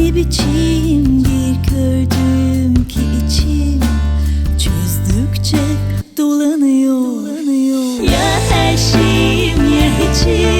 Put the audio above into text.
Ne biçim bir kördüm ki içim? Çözdükçe dolanıyor, dolanıyor. Ya her şeyim ya hiçim.